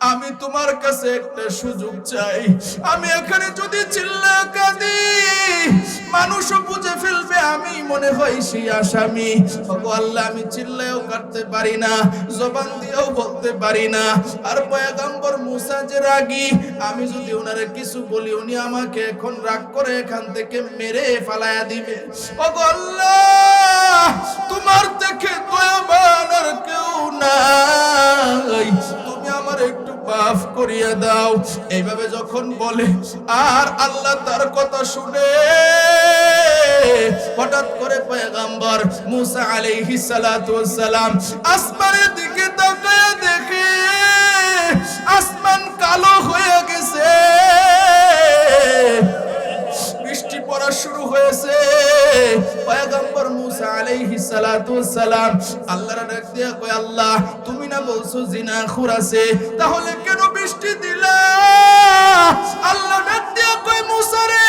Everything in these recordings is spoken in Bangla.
আমি তোমার কাছে একটা সুযোগ চাই। আমি এখানে যদি চিল্লা কাঁদি, মানুষও বুঝে ফেলবে আমি মনে হয় সেই আসামি। আল্লাহ, আমি চিল্লায়ও কাটতে পারি না, জবান দিয়েও বলতে পারি না। আর পয়গম্বর মুসা যে রাগী, আমি যদি ওনারে কিছু বলি, উনি আমাকে এখন রাগ করে এখান থেকে মেরে ফালায়া দিবে। ওগো আল্লাহ, তোমার থেকে দয়াবান আর মাফ করিয়ে দাও। এইভাবে যখন বলে, আর আল্লাহ তার কথা শুনে, হঠাৎ করে পয়গাম্বর মুসা আলাইহিস সালাতু সালাম আসমানের দিকে তাকায় দেখে, আসমান কালো হয়ে গেছে। পড়া শুরু হয়েছে। পয়গম্বর মুসা আলাইহিস সালাতু সালাম আল্লাহর ডাক দিয়া কয়, আল্লাহ, তুমি না বলছো জিনা, খুর আছে? তাহলে কেন বৃষ্টি দিলা? আল্লাহ ডাক দিয়া কয়, মুসা রে,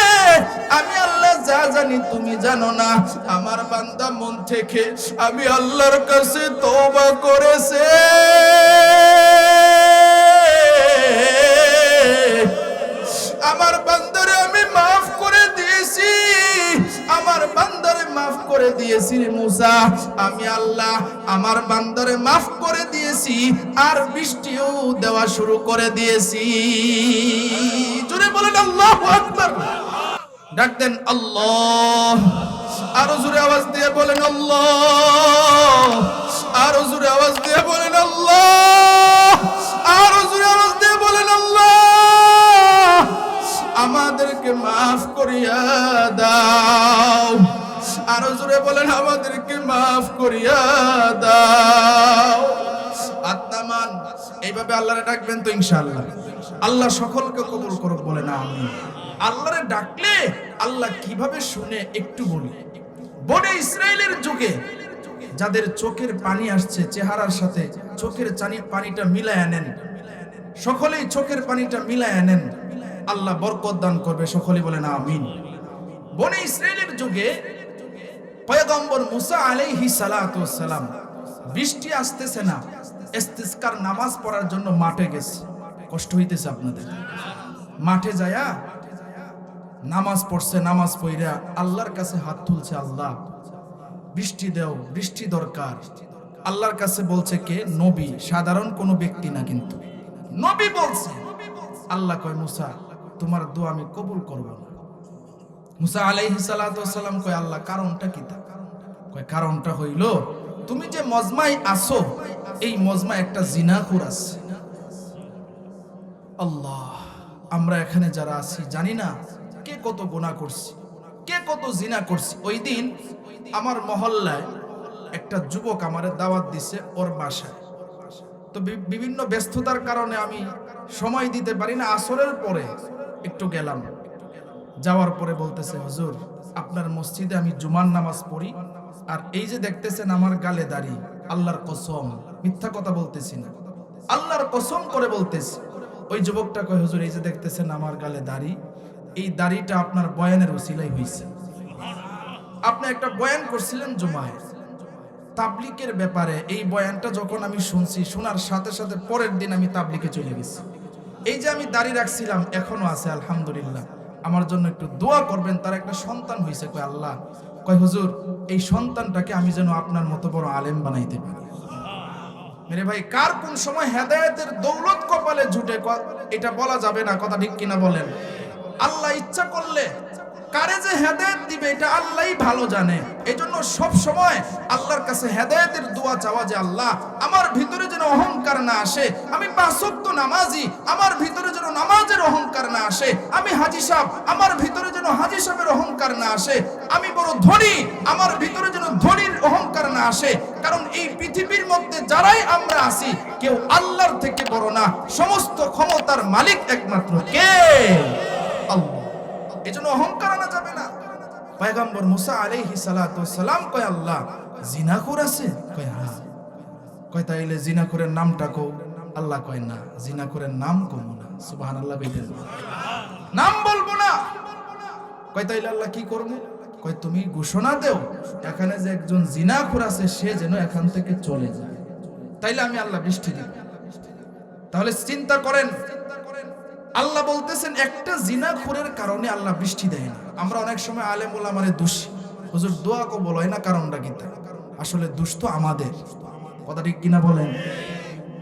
আমি আল্লাহ যা জানি তুমি জানো না। আমার বান্দা মন থেকে আমি আল্লাহর কাছে তওবা করেছে। আমার বান্দারে আমি মাফ করে দিয়েছি মুসা। আমি আল্লাহ, আমার বান্দারে মাফ করে দিয়েছি, আর বৃষ্টিও দেওয়া শুরু করে দিয়েছি। জোরে বলেন আল্লাহু আকবার। ডাক দেন আল্লাহ। আরও জোরে আওয়াজ দিয়ে বলেন আল্লাহ। আরও জোরে আওয়াজ দিয়ে বলেন আল্লাহ। আরও জোরে আওয়াজ দিয়ে বলেন আল্লাহ। আমাদেরকে মাফ করিয়া দাও। আরও জোরে বলেন, আমাদেরকে মাফ করিয়া দাও। আত্মামান, এইভাবে আল্লাহরে ডাকবেন তো ইনশাআল্লাহ। আল্লাহ সকলকে কবুল করুক বলে না আমি আল্লাহরে ডাকলে আল্লাহ কীভাবে শুনে একটু বলি। বনে ইসরায়েলের যুগে যাদের চোখের পানি আসছে, চেহারার সাথে চোখের চানি পানিটা মিলায় আনেন সকলেই চোখের পানিটা মিলায় আনেন আল্লাহ বরকত দান করবে, সকলেই বলেন, আমিন। বনে ইসরায়েলের যুগে পয়গম্বর মুসা আলাইহি সালাম বৃষ্টি আসতেছে না, ইস্তিসকার নামাজ পড়ার জন্য মাঠে গেছে। কষ্ট হইতেছে আপনাদের। মাঠে যায়া নামাজ পড়ছে, নামাজ পড়া আল্লাহর কাছে হাত তুলছে আল্লাহ, বৃষ্টি দেও, বৃষ্টি দরকার। আল্লাহর কাছে বলছে কে? নবী, সাধারণ কোনো ব্যক্তি না কিন্তু। নবী বলছে, আল্লাহ কয়, মুসা, তোমার দোয়া আমি কবুল করব না। মুসা আলাইহি সালাম কয়, আল্লাহ, কারণটা কি তা? কয়, কারণটা হইল, তুমি যে মজমায় আসো এই মজমা একটা জিনাকুর আছে। আল্লাহ, আমরা এখানে যারা আছি, জানি না কে কত গুনাহ করছি, কে কত জিনা করছি। ওই দিন আমার মহল্লায় একটা যুবক আমারে দাওয়াত দিছে ওর বাসায়। তো বিভিন্ন ব্যস্ততার কারণে আমি সময় দিতে পারি না, আসরের পরে একটু গেলাম। যাওয়ার পরে বলতেছে, হজুর, আপনার মসজিদে আমি জুমার নামাজ পড়ি, আর এই যে দেখতেছেন আমার গালে দাড়ি, আল্লাহর কসম, মিথ্যা কথা বলতেছি না। আল্লাহর কসম করে বলতেছি। ওই যুবকটা কয়, হুজুর, এই যে দেখতেছেন আমার গালে দাড়ি, এই দাড়িটা আপনার বয়ানের ওসিলাই হইছে। আপনি একটা বয়ান করছিলেন জুমায়। তাবলিকের ব্যাপারে এই বয়ানটা যখন আমি শুনছি, শোনার সাথে সাথে পরের দিন আমি তাবলিকে চলে গেছি। এই যে আমি দাঁড়িয়ে রাখছিলাম, এখনও আছে, আলহামদুলিল্লাহ। আমার জন্য একটু দোয়া করবেন, তার একটা সন্তান হয়েছে কয় আল্লাহ, কয় হুজুর, এই সন্তানটাকে আমি যেন আপনার মতো বড় আলেম বানাইতে পারি। মেরে ভাই, কার কোন সময় হেদায়েতের দৌলত কপালে জুটে এটা বলা যাবে না, কথা ঠিক কিনা বলেন। আল্লাহ ইচ্ছা করলে কারে যে হেদায়েত দিবে, এটা আল্লাহই ভালো জানে। এজন্য সব সময় আল্লাহর কাছে হেদায়েতের দোয়া চাওয়া যে, আল্লাহ, আমার ভিতরে যেন অহংকার না আসে, আমি পাঁচক্ত নামাজি, আমার ভিতরে যেন নামাজের অহংকার না আসে, আমি হাজি সাহেব, আমার ভিতরে যেন হাজি সাহেবের অহংকার না আসে, আমি বড় ধনী, আমার ভিতরে যেন ধনীর অহংকার না আসে। কারণ এই পৃথিবীর মধ্যে যারাই আমরা আছি, কেউ আল্লাহর থেকে বড় না, সমস্ত ক্ষমতার মালিক একমাত্র কে? আল্লাহ। এজন্য অহংকার আনা যাবে না। পয়গম্বর মুসা আলাইহি সালাতু সালাম কয়, আল্লাহ জিনাকুর আছে? কয় হ্যাঁ। কয়, তাইলে জিনাকুরের নামটা কও। আল্লাহ কয়, না জিনাকুরের নাম কমু না। সুবহানাল্লাহ বেদের নাম বলব না। কয়, তাইলে আল্লাহ কি করব? কয়, তুমি ঘোষণা দেও, এখানে যে একজন জিনাখুর আছে, সে যেন এখান থেকে চলে যায়। তাইলে আমি আল্লাহ বৃষ্টি দিব। তাহলে চিন্তা করেন আল্লাহ বলতেছেন, একটা জিনাখোরের কারণে আল্লাহ বৃষ্টি দেয় না। আমরা অনেক সময় আলেম ওলামারে দোষী। হুজুর, দোয়া কবল হয় না কারণটা কি? আসলে দোষ তো আমাদের। কথা ঠিক কিনা বলেন?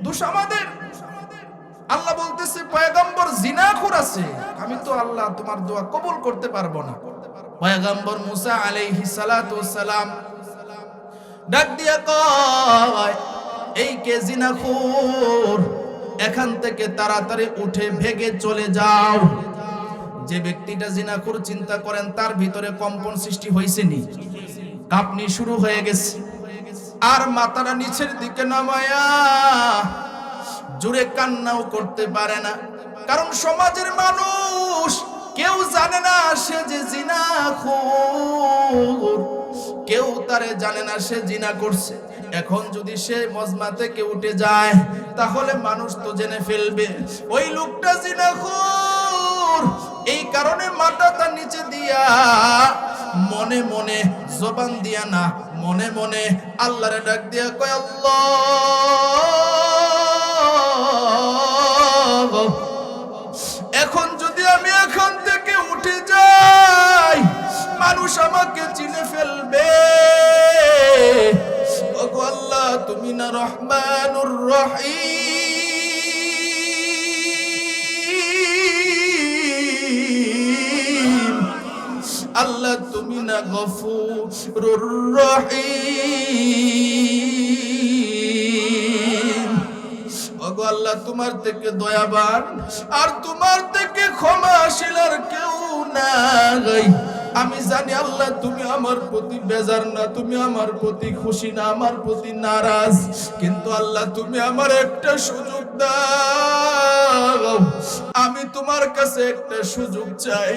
দোষ আমাদের। আল্লাহ বলতেছে, পয়গম্বর জিনাখোর আছে। আমি তো আল্লাহ তোমার দোয়া কবুল করতে পারব না। পয়গম্বর মুসা আলাইহি সালাতু সালাম ডাক দিয়া কয়, এই কে জিনাখোর? এখান থেকে তাড়াতাড়ি উঠে ভেগে চলে যাও। যে ব্যক্তিটা জিনাখোর চিন্তা করেন, তার ভিতরে কম্পন সৃষ্টি হয়েছে নি। কাঁপনি শুরু হয়ে গেছে। আর মাথাটা নিচের দিকে নামায়া জুড়ে কান্নাও করতে পারে না। কারণ সমাজের মানুষ কেউ জানে না সে যে জিনা কেউ তারে জানে না সে জিনা করছে। এখন যদি সে মজমা থেকে উঠে যায়, তাহলে মানুষ তো জেনে ফেলবে, ওই লোকটা জিনা এই কারণে মাথা তার নিচে দিয়া, মনে মনে জবান দিয়া না, মনে মনে আল্লাহরে ডাক দিয়া কয়, আল্লাহ, এখন যদি আমি এখান থেকে উঠে যাই, মানুষ আমাকে চিনে ফেলবে। ওগো আল্লাহ, তুমি না রহমানুর রহিম। আল্লাহ, তুমি না গফুরুর রহিম। ওগো আল্লাহ, তোমার থেকে দয়াবান, আর তোমার থেকে ক্ষমাশীল আর কেউ নাই। আমি জানি আল্লাহ, তুমি আমার প্রতি বেজার না, তুমি আমার প্রতি খুশি না, আমার প্রতি নারাজ। কিন্তু আল্লাহ, তুমি আমার একটা সুযোগ আমি তোমার কাছে একটা সুযোগ চাই।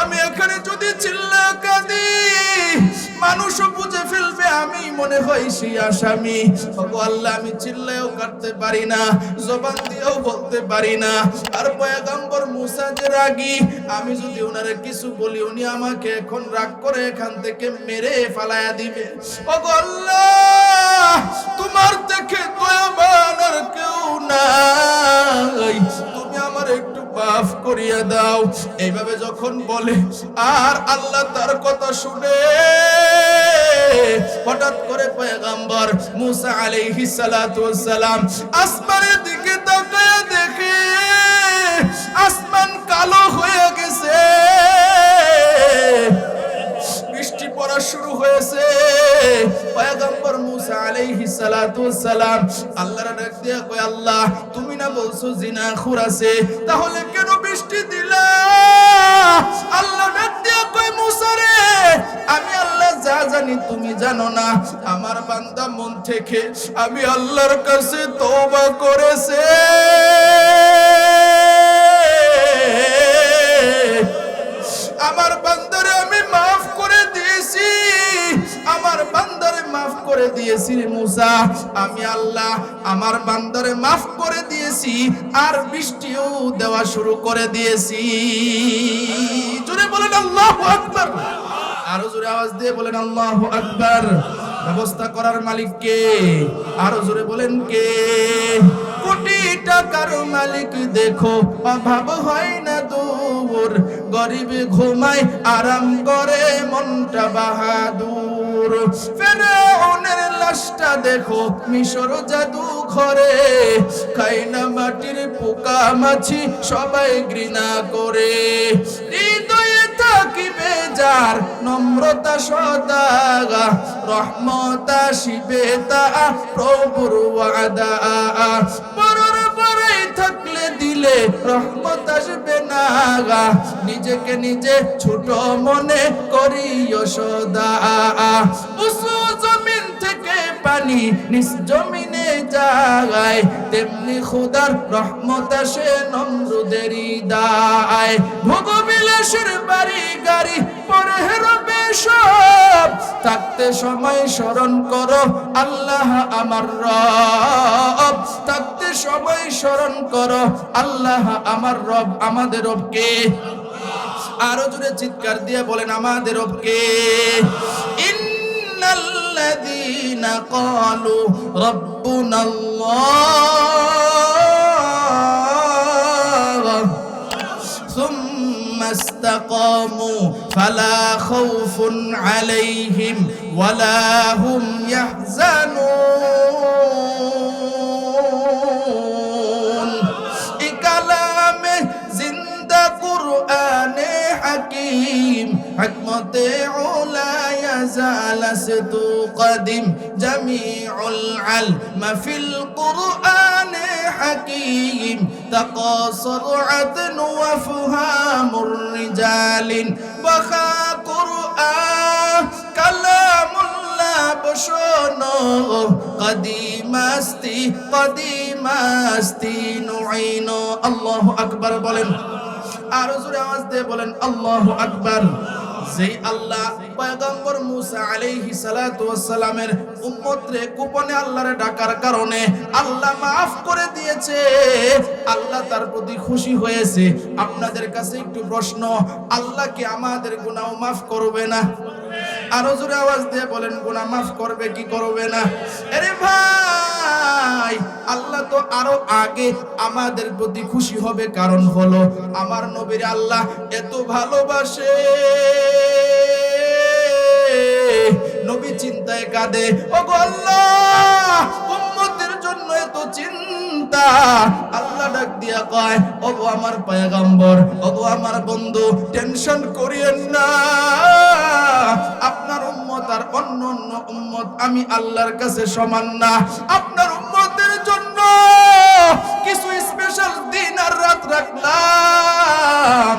আমি এখানে যদি চিল্লা কাঁদি, মানুষও বুঝে ফেলবে আমি মনে হয় সেই আসামি। আল্লাহ, আমি চিল্লায়ও কাটতে পারি না, জবান দিয়েও বলতে পারি না। আর পয়গম্বর মুসা যে রাগী, আমি যদি ওনারে কিছু বলি, উনি আমাকে এখন রাগ করে এখান থেকে মেরে ফালায়া দিবে। আল্লাহ! তোমার থেকে দয়াবান আর কেউ নাই। তুমি আমার একটু মাফ করিয়ে দাও। এইভাবে যখন বলে, আর আল্লাহ তার কথা শুনে, হঠাৎ করে পয়গম্বর মুসা আলাইহিস সালাতু সালাম আসমানের দিকে তাকায় দেখে, আসমান কালো হয়ে গেছে। বৃষ্টি পড়া শুরু হয়েছে। পয়গম্বর তুমি না বলছো জিনা, খুর আছে? তাহলে কেন বৃষ্টি আল্লাহ আমি আল্লাহ যা জানি তুমি জানো না। আমার বান্দা মন থেকে আমি আল্লাহর কাছে তওবা করেছে। আমার বান্দারে আমি মাফ করে দিয়েছি। আমার বান্দারে মাফ করে দিয়েছি মুসা। আমি আল্লাহ, আমার বান্দারে মাফ করে দিয়েছি, আর বৃষ্টিও দেওয়া শুরু করে দিয়েছি। জোরে বলেন আল্লাহু আকবার। আরও জোরে আওয়াজ দিয়ে বলেন আল্লাহু আকবার। ব্যবস্থা করার মালিক কে আরও জোরে বলেন কে? কোটি টাকার মালিক দেখো, অভাব হয় না দূর। গরিবে ঘুমায়, আরাম করে, মনটা বাহাদুর। ফেরাউনের লাশটা দেখো, মিশর জাদু ঘরে। খাই না মাটির পোকা মাছি সবাই ঘৃণা করে। হৃদয়ে থাকিবে যার নম্রতা প্রভুর ওয়াদা। পরর পরেই থাকলে দিলে রহমত আসবে না নিজেকে নিজে ছোট মনে করিও সদা। উসু জমিন থেকে পানি নিজ জমিনে তেমনি খুদার রহমত আসে বাড়ি গাড়ি থাকতে সময় স্মরণ করো, আল্লাহ আমার রব। থাকতে সময় স্মরণ করো, আল্লাহ আমার রব আমাদের রবকে। আরও জোরে চিৎকার দিয়ে বলেন, আমাদের রবকে। الذين قالوا ربنا الله ثم استقاموا فلا خوف عليهم ولا هم يحزنون إكلام زند قرآن حكيم حكمته ইয়াজাল আসতু কদিম জামিউল আলম ফিল কুরআনে হাকিম تقاصر عدن وفهام الرجال بخا قرآن كلام الله بشونو قديم استي قديم استي نعينو الله أكبر বলেন আর জোরে আওয়াজ দিয়ে বলেন আল্লাহু আকবার যেই আল্লাহ পয়গম্বর মুসা আলাইহি সালাতু ডাকার কারণে আল্লাহ মাফ করে দিয়েছে। আল্লাহ তার প্রতি খুশি হয়েছে। আপনাদের কাছে একটু প্রশ্ন, আল্লাহ কি আমাদের গুনাহ মাফ করবে না? আরও জোরে আওয়াজ দিয়ে বলেন, গুনাহ মাফ করবে কি করবে না? আরে ভাই, আল্লাহ তো আরও আগে আমাদের প্রতি খুশি হবে। কারণ হলো, আমার নবীর আল্লাহ এত ভালোবাসে। নবী চিন্তায় কাঁদে ও আল্লাহ, উম্মতের জন্য এত চিন্তা। আল্লাহ ডাক দিয়া কয় ও আমার পয়গম্বর ও আমার বন্ধু, টেনশন করিয়েন না। আপনার উম্মত আর অন্য অন্য উম্মত আমি আল্লাহর কাছে সমান না। আপনার উম্মতের জন্য কিছু স্পেশাল দিন আর রাত রাখলাম।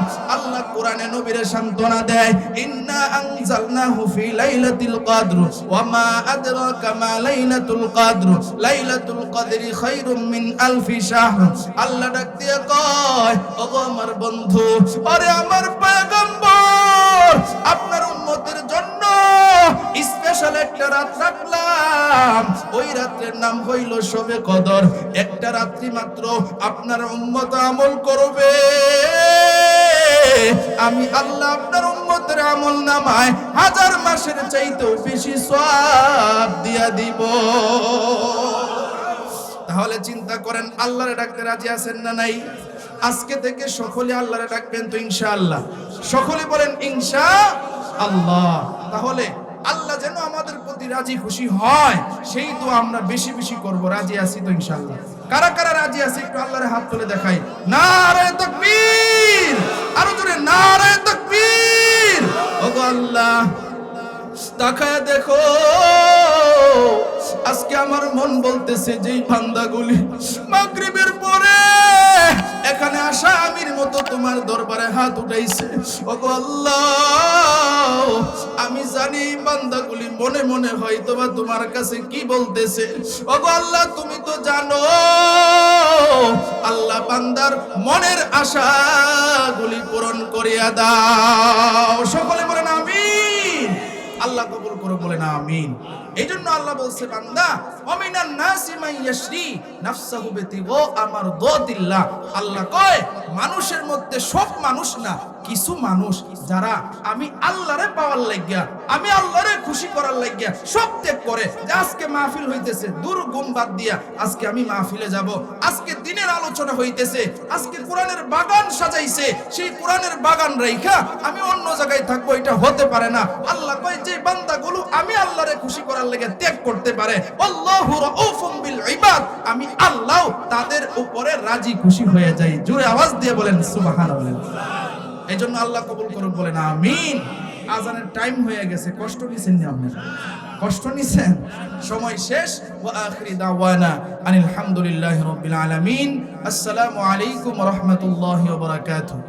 কোরআনে নবীরে সান্ত্বনা দেয়, ইন্না আনজালনাহু ফি লাইলাতিল কদর, ওয়া মা আদরাকা মা লাইলাতুল কদর, লাইলাতুল কদরি খায়রুম মিন আলফি শাহর। আল্লাহ ডাক দিয়ে কয়, ওগো আমার বন্ধু, আরে আমার পয়গম্বর, আপনার উম্মতের জন্য স্পেশাল একটা রাত রাখলাম। ওই রাত্রের নাম হইল শবে কদর। একটা রাত্রি মাত্র আপনার উম্মত আমল করবে। আমি আল্লাহ আপনার উম্মতের আমল নামায় হাজার মাসের চাইতেও বেশি সওয়াব দিয়া দিব। তাহলে চিন্তা করেন, আল্লাহরে ডাকতে রাজি আছেন না নাই? আজকে থেকে সকলে আল্লাহরে ডাকবেন তো ইনশাআল্লাহ। সকলে বলেন ইনশা আল্লাহ তাহলে আল্লাহ যেন আমাদের প্রতি রাজি খুশি হয়, সেই তো আমরা বেশি বেশি করব। রাজি আছি তো ইনশাআল্লাহ। কারা কারা রাজি আছে একটু আল্লাহর হাত তুলে দেখাই। নারে তাকবীর! আরও জোরে, নারায় তাকবীর। ওগো আল্লাহ, তাকায় দেখো, আজকে আমার মন বলতেছে যেই বান্দাগুলি মাগরিবের পরে এখানে আসা আমির মতো তোমার দরবারে হাত উঠাইছে। ওগো আল্লাহ, আমি জানি বান্দাগুলি মনে মনে হয়তো বা তোমার কাছে কি বলতেছে। ওগো আল্লাহ, তুমি তো জানো, আল্লাহ বান্দার মনের আশাগুলি পূরণ করিয়া দাও। সকলে বলেন আমিন। আল্লাহ কবুল করে বলেন আমিন। এই জন্য আল্লাহ বলছে, বান্দা, অমিনান নাসি মাই ইয়াশরি নাফসাহু বিতিগো আমার দোদিল্লাহ। আল্লাহ কয়, মানুষের মধ্যে সব মানুষ না কিছু মানুষ যারা আমি আল্লাহরে পাওয়ার লাগিয়া, আমি আল্লাহরে খুশি করার লাগিয়া সব ত্যাগ করে, যে আজকে মাহফিল হইতেছে, দূর গুম বাদ দিয়া আজকে আমি মাহফিলে যাব। আজকে দিনের আলোচনা হইতেছে, আজকে কোরআনের বাগান সাজাইছে, সেই কোরআনের বাগান রাইখা আমি অন্য জায়গায় থাকব, এটা হতে পারে না। আল্লাহ কয়, যে বান্দাগুলো আমি আল্লাহরে খুশি করার লাগে ত্যাগ করতে পারে। আল্লাহু রাউফুম বিল ইবাদ, আমি আল্লাহ তাদের উপরে রাজি খুশি হয়ে যাই। জোরে আওয়াজ দিয়ে বলেন, সুবহানাল্লাহ। এই জন্য আল্লাহ কবুল করুক, বলেন আমিন। আজানের টাইম হয়ে গেছে, কষ্ট নিছেন নি আপনারা? কষ্ট নিছেন? সময় শেষ। ওয়া আখিরি দাওয়ানা আনিল হামদুলিল্লাহি রাব্বিল আলামিন। আসসালামু আলাইকুম ওয়া রাহমাতুল্লাহি ওয়া বারাকাতুহু।